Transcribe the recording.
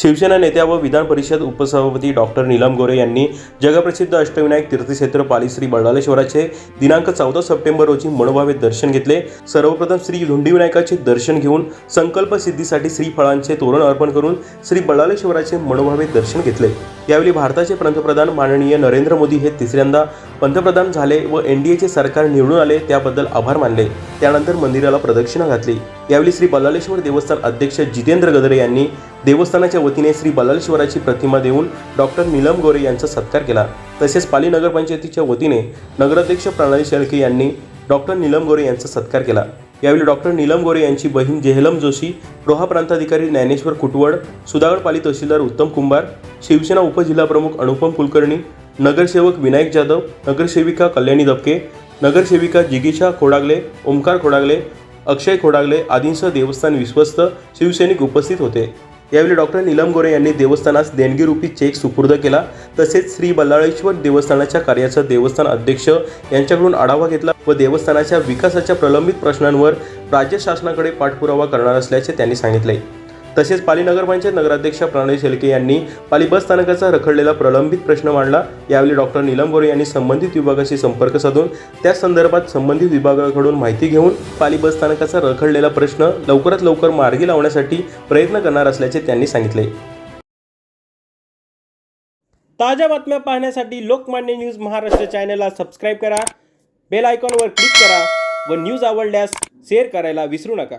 शिवसेना नेत्या व विधान परिषद उपसभापती डॉक्टर नीलम गोरे यांनी जगप्रसिद्ध अष्टविनायक तीर्थक्षेत्र पाली श्री बळालेश्वराचे दिनांक चौदा सप्टेंबर रोजी मनोभावे दर्शन घेतले. सर्वप्रथम श्री धुंडीविनायकाचे दर्शन घेऊन संकल्प सिद्धीसाठी श्रीफळांचे तोरण अर्पण करून श्री बळालेश्वराचे मनोभावे दर्शन घेतले. यावेळी भारताचे पंतप्रधान माननीय नरेंद्र मोदी हे तिसऱ्यांदा पंतप्रधान झाले व एन डी एचे सरकार निवडून आले त्याबद्दल आभार मानले. त्यानंतर मंदिराला प्रदक्षिणा घातली. यावेळी श्री बल्लालेश्वर देवस्थान अध्यक्ष जितेंद्र गदरे यांनी देवस्थानाच्या वतीने श्री बल्लालेश्वराची प्रतिमा देऊन डॉक्टर नीलम गोरे यांचा सत्कार केला. तसेच पाली नगरपंचायतीच्या वतीने नगराध्यक्ष प्रणाली शेळके यांनी डॉक्टर नीलम गोरे यांचा सत्कार केला. यावेळी डॉक्टर नीलम गोरे यांची बहीण जेहलम जोशी रोहा प्रांताधिकारी ज्ञानेश्वर कुटवड सुधागड पाली तहसीलदार उत्तम कुंभार शिवसेना उपजिल्हाप्रमुख अनुपम कुलकर्णी नगरसेवक विनायक जाधव नगरसेविका कल्याणी दबके नगरसेविका जिगीशा खोडागले ओमकार खोडागले अक्षय खोडागले आदींसह देवस्थान विश्वस्त शिवसैनिक उपस्थित होते. यावेळी डॉक्टर नीलम गोरे यांनी देवस्थानास देणगीरूपी चेक सुपूर्द केला. तसेच श्री बल्लाळेश्वर देवस्थानाच्या कार्याचा देवस्थान अध्यक्ष यांच्याकडून आढावा घेतला व देवस्थानाच्या विकासाच्या प्रलंबित प्रश्नांवर राज्य शासनाकडे पाठपुरावा करणार असल्याचे त्यांनी सांगितले. तसेच पाली नगरपंचायत नगराध्यक्ष प्रणाली शेलके यांनी पाली बस स्थानकाचा रखडलेला प्रलंबित प्रश्न मांडला. यावेळी डॉक्टर नीलम गोरे यांनी संबंधित विभागाशी संपर्क साधून त्या संदर्भात संबंधित विभागाकडून माहिती घेऊन पाली बस स्थानकाचा रखडलेला प्रश्न लवकरात लवकर मार्गी लावण्यासाठी प्रयत्न करणार असल्याचे त्यांनी सांगितले. ताज्या बातम्या पाहण्यासाठी लोकमान्य न्यूज महाराष्ट्र चॅनलला सबस्क्राईब करा. बेल आयकॉनवर क्लिक करा व न्यूज आवडल्यास शेअर करायला विसरू नका.